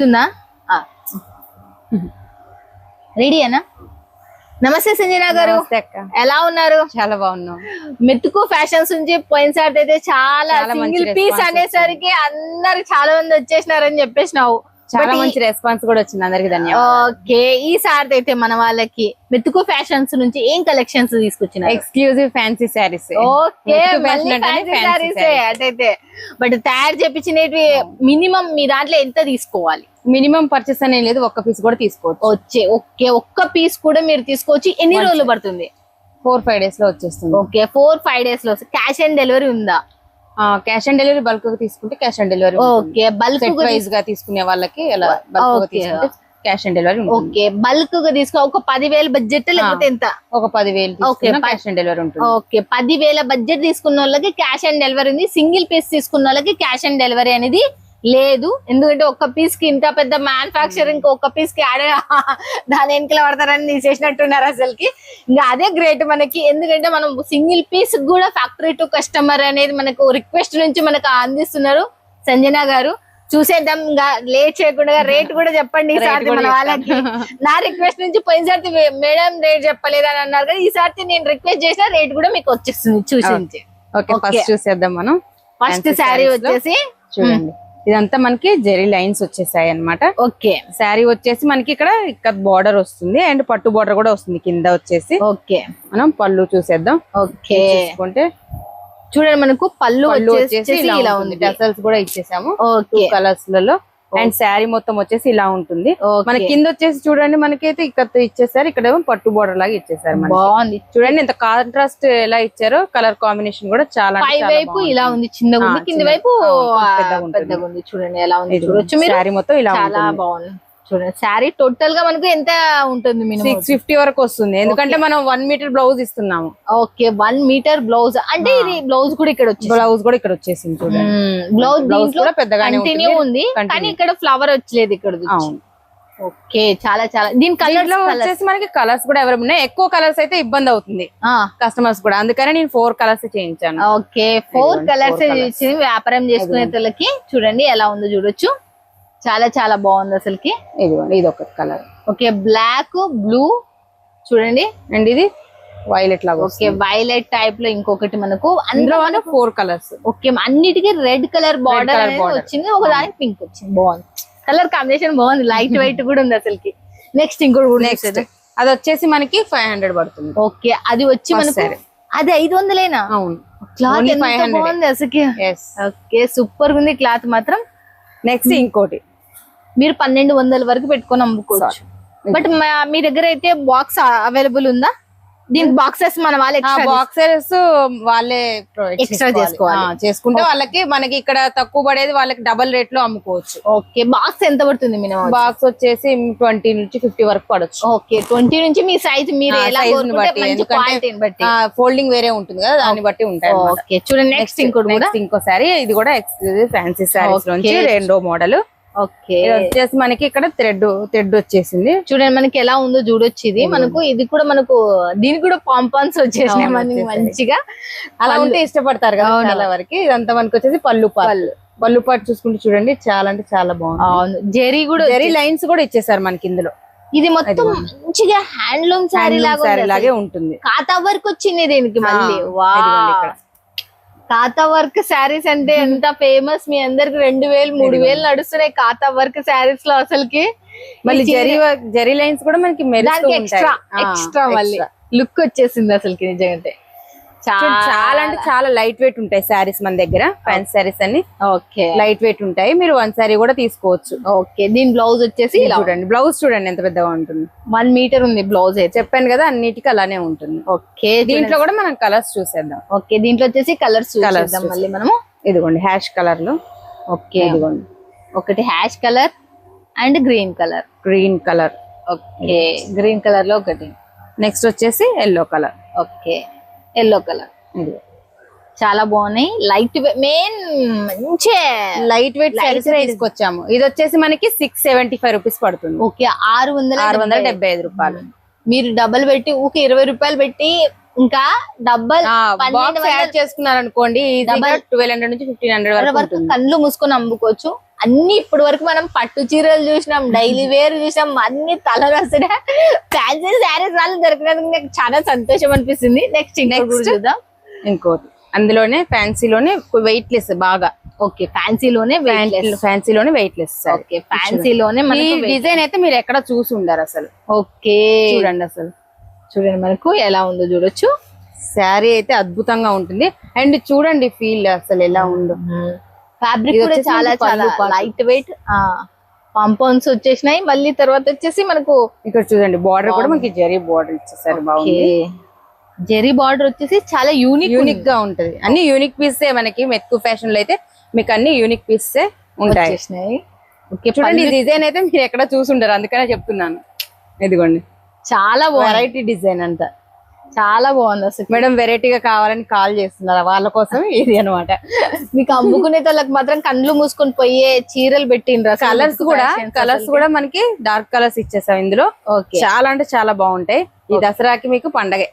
గుర్తుందా? రెడీయేనా నమస్తే సంజన గారు. ఎలా ఉన్నారు? చాలా బాగున్నాం. మెతుకు ఫ్యాషన్స్ నుంచి పోయినసారి అయితే చాలా సింగిల్ పీస్ అనేసరికి అందరు చాలా మంది వచ్చేసినారని చెప్పేసినావు. చాలా మంచి రెస్పాన్స్ కూడా వచ్చింది అందరికి ధన్యవాదాలు. ఓకే ఈ సారి అయితే మన వాళ్ళకి మెతుకు ఫ్యాషన్స్ నుంచి ఏం కలెక్షన్స్ తీసుకొచ్చినారు? Exclusive fancy sarees okay. అటైతే. But తయారు చేపించినవి మినిమం మీ దాంట్లో ఎంత తీసుకోవాలి? మినిమం పర్చేస్ అనేది లేదు ఒక్క పీస్ కూడా తీసుకోవచ్చు. వచ్చే ఓకే ఒక్క పీస్ కూడా మీరు తీసుకోవచ్చు. ఎన్ని రోజులు పడుతుంది? ఫోర్ ఫైవ్ డేస్లో వచ్చేస్తుంది. ఓకే ఫోర్ ఫైవ్ డేస్లో. క్యాష్ ఆన్ డెలివరీ ఉందా? క్యాష్ ఆన్ డెలివరీ బల్క్గా తీసుకుంటే cash on delivery okay bulk వైజ్గా తీసుకునే వాళ్ళకి అలా bulk cash on delivery okay బల్క్గా తీసుకో ఒక పదివేల బడ్జెట్ లేకపోతే ఎంత? ఒక పదివేలు క్యాష్ ఆన్ డెలివరీ ఉంటుంది. ఓకే పదివేల బడ్జెట్ తీసుకున్న వాళ్ళకి క్యాష్ ఆన్ డెలివరీ ఉంది. సింగిల్ పీస్ తీసుకున్న వాళ్ళకి క్యాష్ ఆన్ డెలివరీ అనేది లేదు. ఎందుకంటే ఒక్క పీస్కి ఇంత పెద్ద మ్యానుఫాక్చరింగ్ ఒక్క పీస్కి ఆడే దాని వెనుకల పడతారని తీసేసినట్టున్నారు అసలుకి. ఇంకా అదే గ్రేట్ మనకి. ఎందుకంటే మనం సింగిల్ పీస్ కూడా ఫ్యాక్టరీ టు కస్టమర్ అనేది మనకు రిక్వెస్ట్ నుంచి మనకు అందిస్తున్నారు సంజన గారు. చూసేద్దాం. ఇంకా లేట్ చేయకుండా రేట్ కూడా చెప్పండి ఈసారి మన వాళ్ళకి. నా రిక్వెస్ట్ నుంచి పోయినసారి మేడం రేట్ చెప్పలేదని అన్నారు కదా ఈసారి నేను రిక్వెస్ట్ చేసిన రేట్ కూడా మీకు వచ్చేస్తుంది ఓకే. Okay. ఫస్ట్ చూసేద్దాం మనం. ఫస్ట్ శారీ వచ్చేసి చూడండి. ఇదంతా మనకి జెరీ లైన్స్ వచ్చేసాయి అన్నమాట. ఓకే. శారీ వచ్చేసి మనకి ఇక్కడ ఇక్కడ బార్డర్ వస్తుంది. అండ్ పట్టు బార్డర్ కూడా వస్తుంది కింద వచ్చేసి. ఓకే. మనం పళ్ళు చూసేద్దాం. ఓకే. చూసుకుంటే చూడండి మనకు పళ్ళు పళ్ళు వచ్చేసి ఇలా ఉంది. టసల్స్ కూడా ఇచ్చేసాము. ఓకే. కలర్స్లలో. అండ్ శారీ మొత్తం వచ్చేసి ఇలా ఉంటుంది. మన కింద వచ్చేసి చూడండి మనకైతే ఇక్కడ ఇచ్చేసారు. ఇక్కడ పట్టు బార్డర్ లాగా ఇచ్చేసారు బాగుంది. చూడండి ఎంత కాంట్రాస్ట్ ఎలా ఇచ్చారో కలర్ కాంబినేషన్ కూడా చాలా వైపు. ఇలా ఉంది చిన్నగా ఉంది. కింద చిన్న- వైపు పెద్దగా ఉంది. చూడండి ఎలా ఉంది చూడొచ్చు శారీ మొత్తం ఇలా చాలా బాగుంది. చూడండి. శారీ టోటల్గా మనకు ఎంత ఉంటుంది సిక్స్ ఫిఫ్టీ వరకు వస్తుంది. ఎందుకంటే మనం వన్ మీటర్ బ్లౌజ్ ఇస్తున్నాము. ఓకే వన్ మీటర్ బ్లౌజ్ అంటే ఇది బ్లౌజ్ కూడా ఇక్కడ వచ్చింది బ్లౌజ్ కూడా ఇక్కడ వచ్చేసింది చూడండి. బ్లౌజ్ బ్లౌజ్ దీంట్లో కూడా పెద్దగానే కంటిన్యూ. ఉంది. కానీ ఇక్కడ ఫ్లవర్ వచ్చలేదు ఇక్కడ ఓకే చాలా చాలా. దీని కలర్ వచ్చేసి మనకి కలర్స్ కూడా ఎవరు ఉన్నాయి. ఎక్కువ కలర్స్ అయితే ఇబ్బంది అవుతుంది. కస్టమర్స్ కూడా. అందుకనే నేను ఫోర్ కలర్స్ చేయించాను. ఓకే ఫోర్ కలర్స్ వ్యాపారం చేసుకునే చూడండి ఎలా ఉందో చూడొచ్చు. చాలా చాలా బాగుంది అసలుకి. ఇదిగోండి ఇది ఒక కలర్. ఓకే బ్లాక్ బ్లూ చూడండి. అండ్ ఇది వైలెట్ లాగా ఓకే వైలెట్ టైప్లో ఇంకొకటి మనకు. అందులో ఫోర్ కలర్స్. ఓకే అన్నిటికీ రెడ్ కలర్ బార్డర్. వచ్చింది. ఒక దానికి పింక్ వచ్చింది. బాగుంది. కలర్ కాంబినేషన్ బాగుంది. లైట్ వైట్ కూడా ఉంది అసలుకి. నెక్స్ట్ ఇంకోటి కూడా నెక్స్ట్. అది వచ్చేసి మనకి ఫైవ్ హండ్రెడ్ పడుతుంది. ఓకే అది వచ్చి మనకు. అది ఐదు వందలేనా? అవును. క్లాత్ Only ఎంత 500. బాగుంది అసలుకి. ఎస్ ఓకే సూపర్ ఉంది క్లాత్ మాత్రం. నెక్స్ట్ ఇంకోటి. మీరు పన్నెండు వందల వరకు పెట్టుకొని అమ్ముకోవచ్చు. బట్ మీ దగ్గర అయితే బాక్స్ అవైలబుల్ ఉందా? దీనికి బాక్సెస్ మన వాళ్ళు బాక్సర్స్ వాళ్ళే Extra చేసుకోవాలి. చేసుకుంటే వాళ్ళకి మనకి ఇక్కడ తక్కువ పడేది వాళ్ళకి డబల్ రేట్లో అమ్ముకోవచ్చు. ఓకే బాక్స్ ఎంత పడుతుంది మినిమం? బాక్స్ వచ్చేసి ట్వంటీ నుంచి ఫిఫ్టీ వరకు పడొచ్చు. ఓకే ట్వంటీ నుంచి మీ సైజ్ మీరు ఎలా బట్టి, బట్టి. ఫోల్డింగ్ వేరే ఉంటుంది కదా దాన్ని బట్టి ఉంటాయి. ఓకే చూడండి నెక్స్ట్ ఇంకోటి ఇంకో సారీ ఇది కూడా ఎక్స్క్లూజివ్ ఫ్యాన్సీ సారీస్. నుంచి రెండో మోడల్ ఓకే. వచ్చేసి మనకి ఇక్కడ థ్రెడ్ థ్రెడ్ వచ్చేసింది. చూడండి మనకి ఎలా ఉందో చూడొచ్చు ఇది. మనకు ఇది కూడా మనకు దీనికి కూడా పాంపాన్స్ వచ్చేసినాయి మనకి. మంచిగా. అలా ఉంటే ఇష్టపడతారు కదా. చాలా వరకు. ఇదంతా మనకి వచ్చేసి పళ్ళు పాటు పళ్ళు. పాటు చూసుకుంటే చూడండి చాలా అంటే చాలా బాగుంది. అవును. జెరీ కూడా జరీ లైన్స్ కూడా ఇచ్చేసారు మనకి ఇందులో. ఇది మొత్తం మంచిగా హ్యాండ్లూమ్ శారీ లాగా లాగే. ఉంటుంది. కాతా వర్క్ వచ్చింది దీనికి మళ్ళీ. వా. కాతా వర్క్ శారీస్ అంటే ఎంత ఫేమస్ మీ అందరికి రెండు వేలు మూడు వేలు నడుస్తున్నాయి కాతా వర్క్ శారీస్లో అసలుకి. మళ్ళీ జరీ జరీ లైన్స్ కూడా మనకి ఎక్స్ట్రా ఎక్స్ట్రా మళ్ళీ. లుక్ వచ్చేసింది అసలుకి నిజంగా చాలా అంటే చాలా లైట్ వెయిట్ ఉంటాయి శారీస్ మన దగ్గర ఫ్యాన్సీ శారీస్ అన్ని. ఓకే. లైట్ వెయిట్ ఉంటాయి. మీరు వన్ శారీ కూడా తీసుకోవచ్చు. ఓకే. దీని బ్లౌజ్ వచ్చేసి చూడండి. బ్లౌజ్ చూడండి ఎంత పెద్దగా ఉంటుంది. వన్ మీటర్ ఉంది బ్లౌజ్ చెప్పాను కదా అన్నిటికీ అలానే ఉంటుంది. ఓకే. దీంట్లో కూడా మనం కలర్స్ చూసేద్దాం. ఓకే దీంట్లో వచ్చేసి కలర్స్ చూద్దాం మళ్ళీ మనము. ఇదిగోండి హ్యాష్ కలర్లో. ఓకే. ఇదిగోండి. ఒకటి ash colour and green colour green colour okay. Green కలర్లో ఒకటి. నెక్స్ట్ వచ్చేసి yellow colour okay. Yellow colour ఇది. చాలా బాగున్నాయి. లైట్ మెయిన్ మంచి. లైట్ వెయిట్ శారీస్ తీసుకొచ్చాము. ఇది వచ్చేసి మనకి సిక్స్ సెవెంటీ ఫైవ్ రూపీస్ పడుతుంది. ఓకే ఆరు వందల ఆరు వందల డెబ్బై. ఐదు. రూపాయలు. మీరు డబ్బులు పెట్టి ఊకే ఇరవై రూపాయలు పెట్టి ఇంకా డబ్బల్ చేసుకున్నారు అనుకోండి ట్వెల్వ్ హండ్రెడ్ నుంచి ఫిఫ్టీన్ హండ్రెడ్ వరకు కళ్ళు మూసుకొని అమ్ముకోవచ్చు. అన్ని ఇప్పటి వరకు మనం పట్టు చీరలు చూసినాం డైలీ వేర్ చూసినాం అన్ని తల వస్తున్నాయి ఫ్యాన్సీ శారీస్ వాళ్ళు దొరికినందుకు నాకు చాలా సంతోషం అనిపిస్తుంది. నెక్స్ట్. కూడా చూద్దాం. ఇంకోటి. అందులోనే ఫ్యాన్సీలోనే వెయిట్ లెస్ బాగా. ఓకే ఫ్యాన్సీలోనే ఫ్యాన్సీలోనే వెయిట్ లెస్ ఓకే ఫ్యాన్సీలోనే మనకి డిజైన్ అయితే మీరు ఎక్కడ చూసి ఉండరు అసలు. ఓకే. చూడండి అసలు. చూడండి మనకు ఎలా ఉందో చూడొచ్చు. శారీ అయితే అద్భుతంగా ఉంటుంది. అండ్ చూడండి ఫీల్ అసలు ఎలా ఉందో. ఫ్యాబ్రిక్ కూడా చాలా చాలా. లైట్ వెయిట్ కాంపౌండ్స్ వచ్చేసినాయి. మళ్ళీ తర్వాత వచ్చేసి మనకు ఇక్కడ చూడండి బార్డర్ కూడా మనకి జరీ బార్డర్ ఇచ్చేసారు బాగుంది. జెరీ బార్డర్ వచ్చేసి చాలా యూనిక్ యూనిక్గా ఉంటది. అన్ని యూనిక్ పీసే మనకి మెత్కు ఫ్యాషన్లో అయితే మీకు అన్ని యూనిక్ పీసే ఉంటాయి. చూడండి డిజైన్ అయితే మీరు ఎక్కడ చూసుంటారు అందుకనే చెప్తున్నాను. ఇదిగోండి. చాలా వెరైటీ డిజైన్ అంతా. చాలా బాగుంది అసలు. మేడం వెరైటీగా కావాలని కాల్ చేస్తున్నారు? వాళ్ళ కోసం ఇది అన్నమాట. మీకు అమ్ముకునే వాళ్ళకి మాత్రం కళ్ళు మూసుకొని పోయే చీరలు పెట్టిండ్రు కలర్స్ కూడా కలర్స్. కూడా మనకి డార్క్ కలర్స్ ఇచ్చేసాం ఇందులో. చాలా అంటే చాలా బాగుంటాయి. ఈ దసరాకి మీకు పండగే.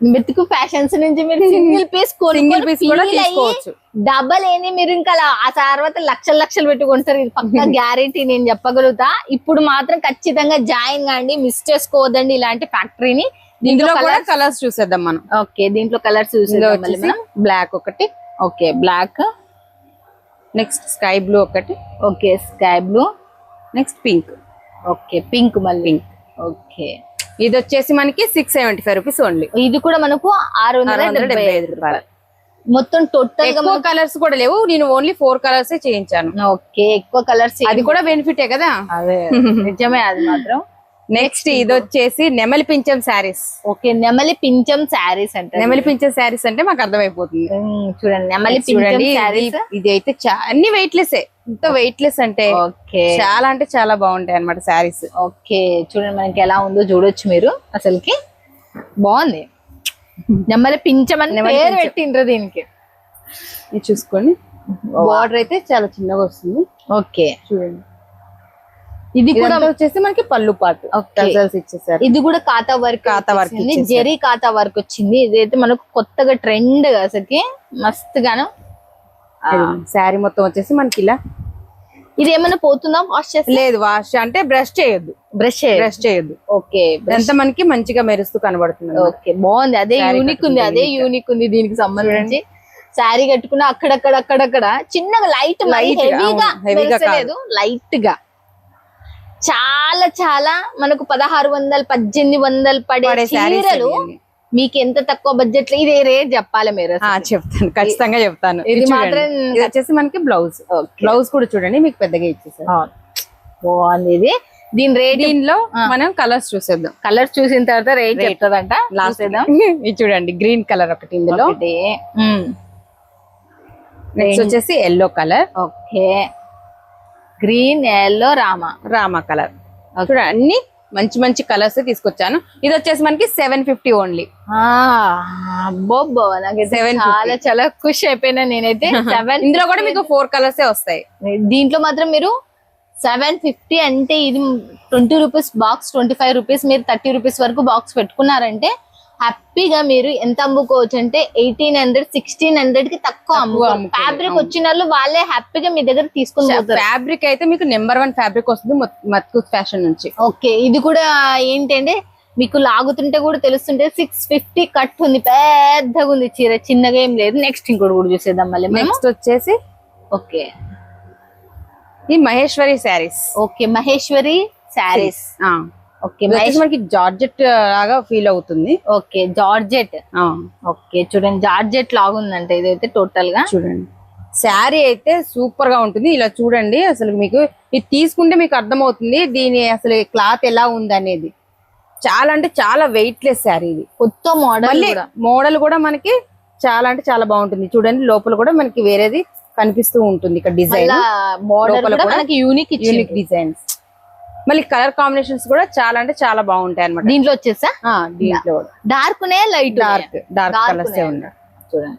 మెతుకు ఫ్యాషన్స్ నుంచి మీరు సింగిల్ పీస్ సింగిల్ పీస్ కూడా తీసుకోవచ్చు. డబల్ ఏంది మీరు ఇంకా అలా ఆ తర్వాత లక్షలు లక్షలు పెట్టుకుంటారు ఇది పక్క గ్యారెంటీ నేను చెప్పగలుగుతా. ఇప్పుడు మాత్రం ఖచ్చితంగా జాయిన్ కాండి మిస్ చేసుకోవద్దండి ఇలాంటి ఫ్యాక్టరీని ఇందులో కూడా కలర్స్ చూసేద్దాం మనం. ఓకే దీంట్లో కలర్స్ ఇందులో చూసి వచ్చేసి బ్లాక్ ఒకటి. Okay black next sky blue ఒకటి. Okay sky blue next pink okay pink మళ్ళీ. ఓకే. ఇది వచ్చేసి మనకి six seventy five rupees only ఇది కూడా మనకు ఆరు వందల డెబ్బై ఐదు రూపాయలు. మొత్తం టోటల్ ఎక్కువ కలర్స్ కూడా లేవు. నేను ఓన్లీ ఫోర్ కలర్స్ చేయించాను. ఓకే ఎక్కువ కలర్స్ అది కూడా బెనిఫిటే కదా? అదే నిజమే అది మాత్రం. నెక్స్ట్ ఇది వచ్చేసి నెమలి పింఛం శారీస్. ఓకే నెమలి పించం శారీస్ అంటే నెమలి పింఛం శారీస్ అంటే మాకు అర్థమైపోతుంది. చూడండి నెమలి చూడండి ఇది- అయితే అన్ని వెయిట్ లెస్ ఇంత వెయిట్ లెస్ అంటే ఓకే. చాలా అంటే చాలా బాగుంటాయి అన్నమాట శారీస్. ఓకే చూడండి మనకి ఎలా ఉందో చూడొచ్చు మీరు అసలుకి. బాగుంది. నెమలి పించం అని పేరు. పెట్టిండ్రు దీనికి. ఇది చూసుకోండి. బార్డర్ అయితే చాలా చిన్నగా వస్తుంది. ఓకే. చూడండి. ఇది కూడా వచ్చేసి మనకి పళ్ళు పాటు. టజల్స్ ఇచ్చేసారు. ఇది కూడా ఖాతా వర్క్ ఖాతా ఇచ్చేసారు. జెరీ ఖాతా వర్క్ వచ్చింది. ఇదైతే మనకు కొత్తగా ట్రెండ్ అసలుకి మస్త్ గాను శారీ మొత్తం వచ్చేసి మనకి ఇలా ఇది ఏమైనా పోతుందా వాష్ చేస్తే? లేదు వాష్ అంటే బ్రష్ చేయొద్దు. బ్రష్ బ్రష్ చేయొద్దు. ఓకే ఇదంతా మనకి మంచిగా మెరుస్తూ కనబడుతుంది. ఓకే బాగుంది. అదే యూనిక్ ఉంది అదే. యూనిక్ ఉంది దీనికి సంబంధించి. శారీ కట్టుకున్న అక్కడక్కడ అక్కడక్కడ చిన్నగా లైట్ హెవీగా లైట్గా చాలా చాలా మనకు పదహారు వందలు పద్దెనిమిది వందలు పడే చీరలు. మీకు ఎంత తక్కువ బడ్జెట్లో ఇదే రేట్ చెప్పాలి మీరు చెప్తాను. ఖచ్చితంగా చెప్తాను. ఇది. మాత్రం- వచ్చేసి మనకి బ్లౌజ్. బ్లౌజ్ కూడా చూడండి మీకు పెద్దగా ఇచ్చేసారు. బాగుంది ఇది. దీని రేట్ దీనిలో మనం కలర్స్ చూసేద్దాం. కలర్ చూసిన తర్వాత రేట్ చెప్తుందంట లాస్ట్ ఇది చూడండి గ్రీన్ కలర్ ఒకటి ఇందులో. నెక్స్ట్ వచ్చేసి yellow colour okay green yellow Rama రామా కలర్. చూడండి అన్ని మంచి మంచి కలర్స్ తీసుకొచ్చాను. ఇది వచ్చేసి మనకి సెవెన్ ఫిఫ్టీ ఓన్లీ అబ్బోబ్బో నాకైతే 750. చాలా చాలా ఖుషి అయిపోయినా నేనైతే సెవెన్ ఇందులో కూడా మీకు ఫోర్ కలర్స్ వస్తాయి. దీంట్లో మాత్రం మీరు సెవెన్ ఫిఫ్టీ అంటే ఇది twenty rupees box twenty five rupees మీరు థర్టీ రూపీస్ వరకు బాక్స్ పెట్టుకున్నారంటే హ్యాపీగా మీరు ఎంత అమ్ముకోవచ్చు అంటే ఎయిటీన్ హండ్రెడ్ సిక్స్టీన్ హండ్రెడ్కి తక్కువ అమ్ముకోవచ్చు, ఫ్యాబ్రిక్. వచ్చిన వాళ్ళు వాళ్ళే హ్యాపీగా మీ దగ్గర తీసుకుని ఫ్యాబ్రిక్ అయితే మీకు నెంబర్ వన్ ఫ్యాబ్రిక్ వస్తుంది మత్కు ఫ్యాషన్ నుంచి. ఓకే ఇది కూడా ఏంటంటే మీకు లాగుతుంటే కూడా తెలుస్తుంటే సిక్స్ ఫిఫ్టీ కట్ ఉంది. పెద్దగా ఉంది చీర చిన్నగా ఏం లేదు. నెక్స్ట్ ఇంకోటి కూడా చూసేద్దాం మళ్ళీ నెక్స్ట్ వచ్చేసి ఓకే. ఈ మహేశ్వరి శారీస్. ఓకే మహేశ్వరి శారీస్. ఓకే మనకి జార్జెట్ లాగా ఫీల్ అవుతుంది. Okay georgette. ఓకే చూడండి జార్జెట్ లాగుందంట ఇదైతే టోటల్గా. చూడండి. శారీ అయితే సూపర్గా ఉంటుంది. ఇలా చూడండి అసలు మీకు ఇది తీసుకుంటే మీకు అర్థమవుతుంది దీని అసలు క్లాత్ ఎలా ఉంది అనేది చాలా అంటే చాలా వెయిట్ లెస్ శారీ ఇది. కొత్త మోడల్ మోడల్ కూడా. మనకి చాలా అంటే చాలా బాగుంటుంది. చూడండి లోపల కూడా మనకి వేరేది కనిపిస్తూ ఉంటుంది. ఇక్కడ డిజైన్ యూనిక్ యూనిక్ డిజైన్స్ మళ్ళీ కలర్ కాంబినేషన్స్ కూడా చాలా అంటే చాలా బాగుంటాయి అనమాట దీంట్లో వచ్చేసా? దీంట్లో. డార్క్ నే లైట్ డార్క్ డార్క్ కలర్స్ ఉన్నాయి. చూడండి.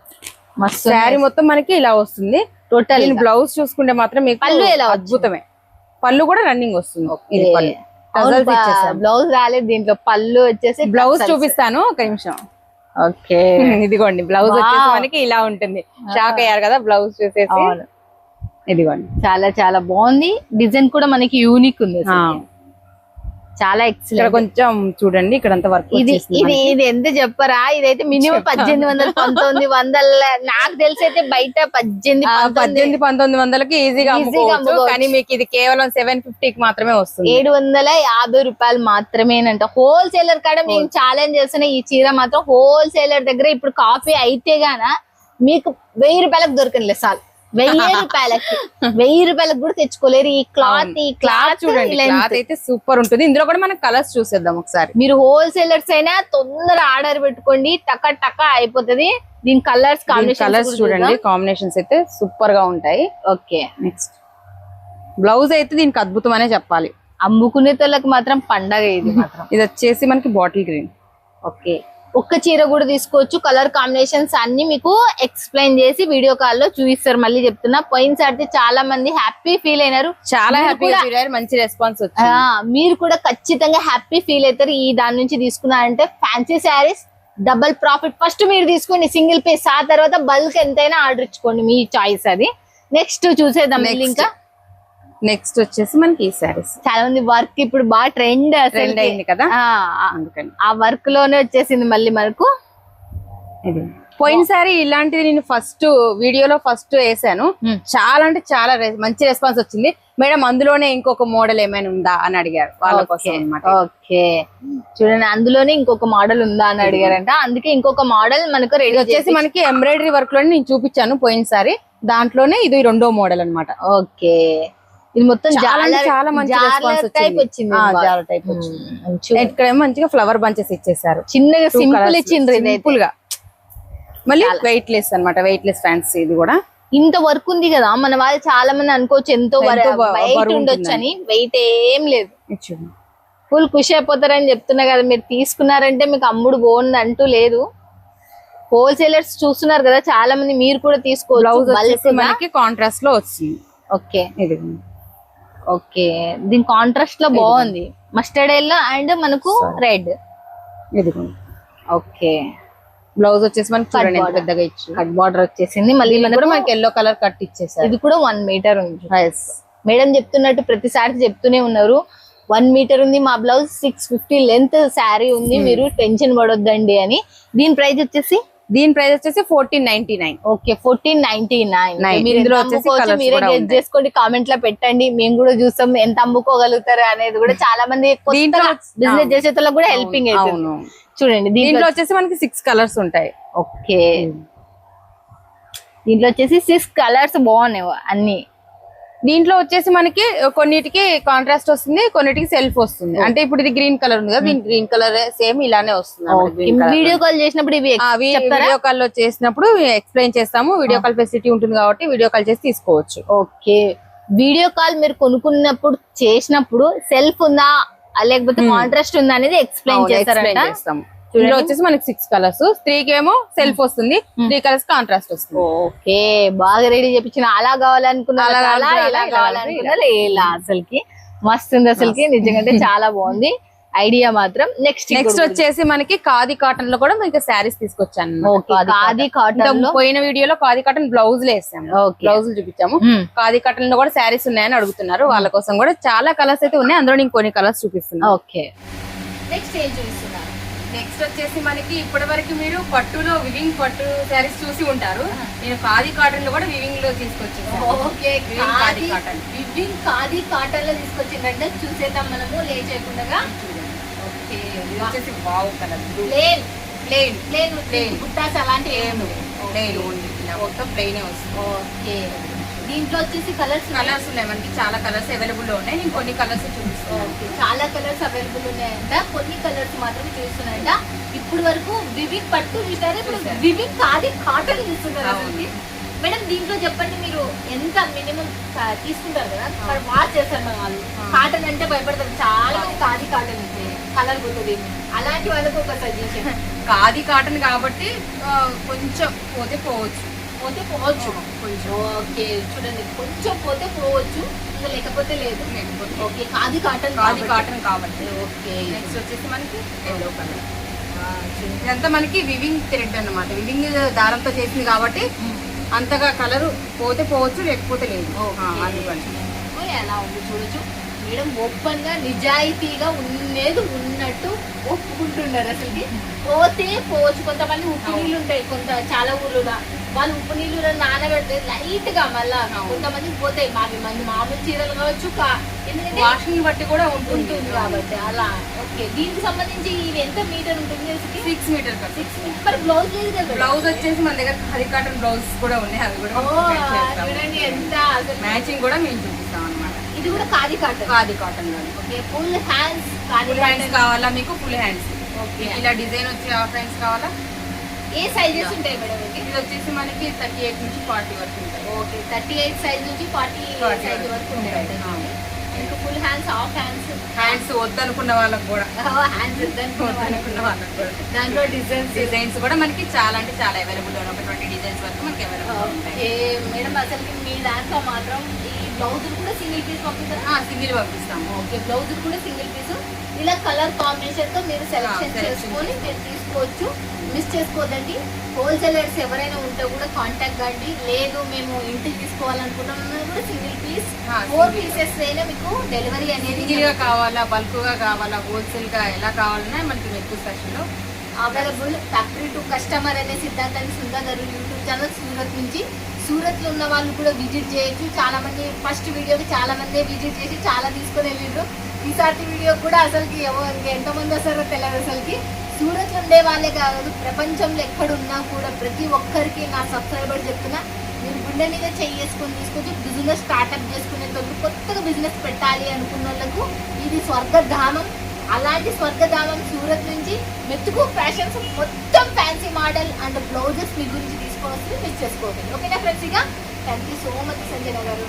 శారీ మొత్తం మనకి ఇలా వస్తుంది. టోటల్ బ్లౌజ్ చూసుకుంటే మాత్రం మీకు పళ్ళు ఎలా వచ్చింది? అద్భుతమే. పళ్ళు కూడా రన్నింగ్ వస్తుంది. ఇది పళ్ళు. బ్లౌజ్ రాలేదు దీంట్లో. పళ్ళు వచ్చేసి బ్లౌజ్ చూపిస్తాను ఒక నిమిషం. ఓకే. ఇదిగోండి బ్లౌజ్ వచ్చేసి. మనకి ఇలా ఉంటుంది. షాక్ అయ్యారు కదా బ్లౌజ్ చూసేసి. ఇదిగోండి. చాలా చాలా బాగుంది. డిజైన్ కూడా మనకి యూనిక్ ఉంది. చాలా ఎక్సలెంట్ కొంచెం చూడండి ఇక్కడ అంతా వర్క్ ఇది ఇది ఇది ఎంత చెప్పరా? ఇదైతే మినిమం. పద్దెనిమిది వందల పంతొమ్మిది వందల నాకు తెలిసి అయితే బయట పద్దెనిమిది పద్దెనిమిది పంతొమ్మిది వందలకి ఈజీగా. కానీ మీకు ఇది కేవలం సెవెన్ ఫిఫ్టీకి మాత్రమే వస్తుంది. ఏడు వందల యాభై రూపాయలు మాత్రమేనంట. హోల్సేలర్ కాడ మేము ఛాలెంజ్ చేస్తున్న ఈ చీర మాత్రం హోల్సేలర్ దగ్గర ఇప్పుడు కాఫీ అయితే గాన మీకు వెయ్యి రూపాయలకు దొరకనిలే సార్ వెయ్యి రూపాయలకి. వెయ్యి రూపాయలకు కూడా తెచ్చుకోలేరు. ఈ క్లాత్ ఈ క్లాత్ చూడండి క్లాత్ అయితే సూపర్ ఉంటుంది. ఇందులో కూడా మనం కలర్స్ చూసేద్దాం ఒకసారి. మీరు హోల్సేలర్స్ అయినా తొందర ఆర్డర్ పెట్టుకోండి. టక టక అయిపోతది. దీని కలర్స్ కలర్స్ చూడండి. కాంబినేషన్స్ అయితే సూపర్గా ఉంటాయి. ఓకే. నెక్స్ట్ బ్లౌజ్ అయితే దీనికి అద్భుతం అనే చెప్పాలి. అమ్ముకునే వాళ్ళకి మాత్రం పండగ ఇది మాత్రం. ఇది వచ్చేసి మనకి బాటిల్ గ్రీన్ ఓకే. ఒక్క చీర కూడా తీసుకోవచ్చు. కలర్ కాంబినేషన్స్ అన్ని మీకు ఎక్స్ప్లెయిన్ చేసి వీడియో కాల్లో చూపిస్తారు. మళ్ళీ చెప్తున్నా పోయినసారి చాలా మంది హ్యాపీ ఫీల్ అయినారు. చాలా హ్యాపీగా కూడా- మంచి రెస్పాన్స్ మీరు కూడా ఖచ్చితంగా హ్యాపీ ఫీల్ అవుతారు. ఈ దాని నుంచి తీసుకున్నారంటే fancy saris double profit first మీరు తీసుకోండి సింగిల్ పీస్ ఆ తర్వాత బల్క్ ఎంతైనా ఆర్డర్ ఇచ్చుకోండి మీ చాయిస్ అది. నెక్స్ట్ చూసేద్దాం. ఇంకా. నెక్స్ట్ వచ్చేసి మనకి ఈ సారీస్ చాలా మంది వర్క్ ఇప్పుడు బాగా ట్రెండ్ ట్రెండ్ అయింది కదా? ఆ అందుకని. ఆ వర్క్లోనే వచ్చేసింది మళ్ళీ మనకు. ఇది. పోయినసారి ఇలాంటిది నేను ఫస్ట్ వీడియోలో ఫస్ట్ వేసాను. Hmm. చాలా అంటే చాలా మంచి రెస్పాన్స్ వచ్చింది. మేడం అందులోనే ఇంకొక మోడల్ ఏమైనా ఉందా అని అడిగారు వాళ్ళ కోసం అన్నమాట. ఓకే చూడండి అందులోనే ఇంకొక మోడల్ ఉందా అని అడిగారంట. అందుకే ఇంకొక మోడల్ మనకు రెడీ వచ్చేసి మనకి ఎంబ్రాయిడరీ వర్క్లోనే నేను చూపించాను పోయినసారి దాంట్లోనే ఇది రెండో మోడల్ అన్నమాట. ఓకే ఇది మొత్తం చాలా మంచి టైప్ వచ్చింది. వచ్చింది. ఇక్కడ మంచిగా ఫ్లవర్ బంచెస్ ఇచ్చేసారు. చిన్నగా సింపుల్ ఇచ్చిండ్రు సింపుల్గా. మళ్ళీ వెయిట్ లెస్ అన్నమాట. వెయిట్ లెస్ ఫ్యాన్సీ ఇది కూడా. ఇంత వర్క్ ఉంది కదా. మన వాళ్ళు చాలా మంది అనుకోవచ్చు ఎంతో వెయిట్ ఉండొచ్చు అని వెయిట్ ఏం లేదు. ఫుల్ ఖుషి అయిపోతారని చెప్తున్నా కదా. మీరు తీసుకున్నారంటే మీకు అమ్ముడు బాగుంది అంటూ లేదు. హోల్సేలర్స్ చూస్తున్నారు కదా. చాలా మంది మీరు కూడా తీసుకోవచ్చు. కాంట్రాస్ట్లో వచ్చింది. ఓకే. ఇది. ఓకే. దీని కాంట్రాస్ట్లో బాగుంది. మస్టర్డ్ ఎల్లో అండ్ మనకు రెడ్ ఓకే. బ్లౌజ్ వచ్చేసి మనకి చూడండి. పెద్దగా ఇచ్చి కట్ బార్డర్ వచ్చేసింది. మళ్ళీ కూడా మనకి ఎల్లో కలర్ కట్ ఇచ్చేసారు. ఇది కూడా వన్ మీటర్ ఉంది. మేడం చెప్తున్నట్టు ప్రతిసారి చెప్తూనే ఉన్నారు. వన్ మీటర్ ఉంది మా blouse six fifty length sari ఉంది. మీరు టెన్షన్ పడొద్దండి అని. దీని ప్రైస్ వచ్చేసి దీని ప్రైస్ వచ్చేసి fourteen ninety nine okay fourteen ninety nine. మీరు. చేసుకోండి కామెంట్లో పెట్టండి. మేము కూడా చూస్తాం ఎంత అమ్ముకోగలుగుతారు అనేది కూడా చాలా మంది బిజినెస్. చేసే కూడా హెల్పింగ్ అవుతుంది. చూడండి దీంట్లో దీంట్లో వచ్చేసి మనకి సిక్స్ కలర్స్ ఉంటాయి. ఓకే. దీంట్లో వచ్చేసి సిక్స్ కలర్స్ బాగున్నాయి అన్ని. దీంట్లో వచ్చేసి మనకి కొన్నిటికి కాంట్రాస్ట్ వస్తుంది కొన్నిటికి సెల్ఫ్ వస్తుంది. అంటే ఇప్పుడు ఇది గ్రీన్ కలర్ ఉంది కదా దీని గ్రీన్ కలర్ సేమ్ ఇలానే వస్తుంది. వీడియో కాల్ చేసినప్పుడు ఇవి వీడియో కాల్లో చేసినప్పుడు ఎక్స్ప్లెయిన్ చేస్తాము. వీడియో కాల్ ఫెసిలిటీ ఉంటుంది కాబట్టి వీడియో కాల్ చేసి తీసుకోవచ్చు. ఓకే. వీడియో కాల్ మీరు కొనుక్కున్నప్పుడు చేసినప్పుడు సెల్ఫ్ ఉందా? లేకపోతే కాంట్రాస్ట్ ఉందా అనేది ఎక్స్ప్లెయిన్ చేస్తారంట. ఇందులో వచ్చేసి మనకి సిక్స్ కలర్స్ త్రీకి ఏమో సెల్ఫ్ వస్తుంది. త్రీ కలర్స్ కాంట్రాస్ట్ వస్తుంది. ఓకే బాగా రెడీ చేపించిన. అలా కావాలనుకున్నా అలా అలా కావాలనుకున్నా ఇలా ఇలా కావాలనుకున్నా ఇలా అసలుకి. మస్తు ఉంది అసలుకి. నిజంగా చాలా బాగుంది. ఐడియా మాత్రం. నెక్స్ట్ నెక్స్ట్ వచ్చేసి మనకి ఖాదీ కాటన్లో కూడా మీకు శారీస్ తీసుకొచ్చాను ఓకే ఖాదీ కాటన్. పోయిన వీడియోలో ఖాదీ కాటన్ బ్లౌజ్ వేసాము. ఓకే. బ్లౌజులు చూపించాము. ఖాదీ కాటన్లో కూడా శారీస్ ఉన్నాయని అడుగుతున్నారు. వాళ్ళ కోసం కూడా చాలా కలర్స్ అయితే ఉన్నాయి. అందులో నేను కొన్ని కలర్స్ చూపిస్తున్నాను. ఓకే. నెక్స్ట్ ఏం చూపిస్తున్నారు? నెక్స్ట్ వచ్చేసి మనకి ఇప్పటి వరకు మీరు పట్టులో వివింగ్ పట్టు శారీస్ చూసి ఉంటారు. నేను ఖాదీ కాటన్లో కూడా వివింగ్లో తీసుకొచ్చేసాను. వివింగ్ ఖాదీ కాటన్లో తీసుకొచ్చిందంటే చూసేద్దాం మనము లే చేయకుండా. వచ్చేసి కలర్ ప్లేన్ ప్లేన్. బుట్టాస్ అలాంటివి ఓన్లీ మొత్తం ప్లెయిన్ వస్తుంది. ఓకే. దీంట్లో వచ్చేసి కలర్స్ కలర్స్ ఉన్నాయి. మనకి చాలా కలర్స్ అవైలబుల్లో ఉన్నాయి. నేను కొన్ని కలర్స్ చూపిస్తాను. చాలా కలర్స్ అవైలబుల్ ఉన్నాయంట. కొన్ని కలర్స్ మాత్రం చూస్తున్నాయంట ఇప్పుడు వరకు వివింగ్ పట్టు చూసారు? ఇప్పుడు వివింగ్ కాది కాటన్. అసలుకి. మేడం దీంట్లో చెప్పండి మీరు ఎంత మినిమం తీసుకుంటారు కదా? అక్కడ వాచ్ చేస్తారు మన వాళ్ళు. కాటన్ అంటే భయపడతారు. చాలా మంది కాది కాటన్ కలర్ పోతుంది అలాంటి వాళ్ళకి ఒక సజెషన్ ఖాదీ కాటన్ కాబట్టి కొంచెం పోతే పోవచ్చు. పోతే పోవచ్చు. కొంచెం ఓకే చూడండి కొంచెం పోతే పోవచ్చు ఇంకా లేకపోతే లేదు. లేకపోతే ఓకే కాది కాటన్ కాబట్టి. కాటన్ కాబట్టి. ఓకే. నెక్స్ట్ వచ్చేసి మనకి ఎల్లో కలర్. ఇదంతా మనకి వివింగ్ థ్రెడ్ అన్నమాట. వివింగ్ దారంతో చేసింది కాబట్టి అంతగా కలర్ పోతే పోవచ్చు లేకపోతే లేదు. ఎలా ఉంది చూడొచ్చు. మేడం ఓపెన్గా నిజాయితీగా ఉన్నది ఉన్నట్టు ఒప్పుకుంటున్నారు అసలుకి. పోతే పోవచ్చు. కొంతమంది ఉప్పు. నీళ్ళు ఉంటాయి. కొంత చాలా ఊర్లో వాళ్ళు ఉప్పు నీళ్ళు నానబెడితే లైట్గా మళ్ళా. కొంతమందికి పోతాయి. మావి మంది మామూలు చీరలు కావచ్చు ఎందుకంటే వాషింగ్ బట్టి కూడా ఉంటుంది కాబట్టి అలా. ఓకే. దీనికి సంబంధించి ఇది ఎంత మీటర్ ఉంటుంది సిక్స్ మీటర్ సిక్స్ మరి బ్లౌజ్ లేదు కదా బ్లౌజ్ వచ్చేసి మన దగ్గర హరి కాటన్ బ్లౌజ్ కూడా ఉన్నాయి. అవి కూడా చూడండి ఎంత మ్యాచింగ్ కూడా మేము చూపిస్తాం అనమాట ఇది కూడా khadi cotton. Khadi cotton okay. Full hands khadi full hands కావాలా మీకు? Full hands okay. ఇలా డిజైన్ వచ్చి హాఫ్ హ్యాండ్స్ కావాలా? ఏ సైజెస్ ఉంటాయి మేడం ఇది వచ్చేసి మనకి థర్టీ ఎయిట్ నుంచి ఫార్టీ వరకు ఉంటాయి. ఓకే థర్టీ ఎయిట్ సైజ్ నుంచి ఫార్టీ 40 సైజ్ వరకు ఉంటాయి. ఇంకా full hands half hands hands వద్దనుకున్న వాళ్ళకి కూడా. హ్యాండ్స్ వద్దనుకున్న వాళ్ళకి. కూడా. దాంట్లో డిజైన్స్ డిజైన్స్ కూడా మనకి చాలా అంటే చాలా అవైలబుల్ ఒక ట్వంటీ డిజైన్స్ వరకు మనకి అవైలబుల్ ఉంటాయి. మేడం అసలు మీ దాంట్లో మాత్రం ఈ బ్లౌజ్ కూడా సింగిల్ పీస్ పంపిస్తారా? సింగిల్ పంపిస్తాము. ఓకే బ్లౌజ్ కూడా సింగిల్ పీస్ ఇలా కలర్ కాంబినేషన్తో మీరు సెలెక్షన్ చేసుకొని మీరు తీసుకోవచ్చు. మిస్ చేసుకోవద్దండి హోల్సేలర్స్ ఎవరైనా ఉంటే కూడా కాంటాక్ట్ కండి లేదు మేము ఇంటికి తీసుకోవాలనుకుంటున్నా కూడా సింగిల్ పీస్ ఫోర్. పీసెస్ అయినా మీకు డెలివరీ అనేది సింగిల్గా కావాలా బల్క్గా కావాలా హోల్సేల్గా ఎలా కావాలన్నా మనకి మెక్కు సెక్షన్లో అవైలబుల్ ఫ్యాక్టరీ టు కస్టమర్ అనే సిద్ధాంతాన్ని సుందా గారు యూట్యూబ్ ఛానల్ సూరత్ నుంచి. సూరత్లో ఉన్న వాళ్ళు కూడా విజిట్ చేయొచ్చు. చాలా మంది ఫస్ట్ వీడియోకి చాలా మంది విజిట్ చేసి చాలా తీసుకొని వెళ్ళిండ్రు. ఈసారి వీడియో కూడా అసలుకి ఎంతమంది వస్తారో తెలియదు అసలుకి. సూరత్ ఉండే వాళ్ళే కాదు ప్రపంచంలో ఎక్కడున్నా కూడా ప్రతి ఒక్కరికి నా సబ్స్క్రైబర్ చెప్తున్నా మీరు గుండె మీద చేసుకొని తీసుకొచ్చి బిజినెస్ స్టార్ట్అప్ చేసుకునే తోడు కొత్తగా బిజినెస్ పెట్టాలి అనుకున్న వాళ్ళకు ఇది స్వర్గధామం. అలాంటి స్వర్గధామం సూరత్ నుంచి మెతుకు ఫ్యాషన్స్ మొత్తం ఫ్యాన్సీ మోడల్ అండ్ బ్లౌజెస్ మీ గురించి తీసుకోవాల్సింది వస్తుంది మిస్ ఓకేనా ఫ్రెండ్స్ ఇక? Thank you so much Sanjana గారు.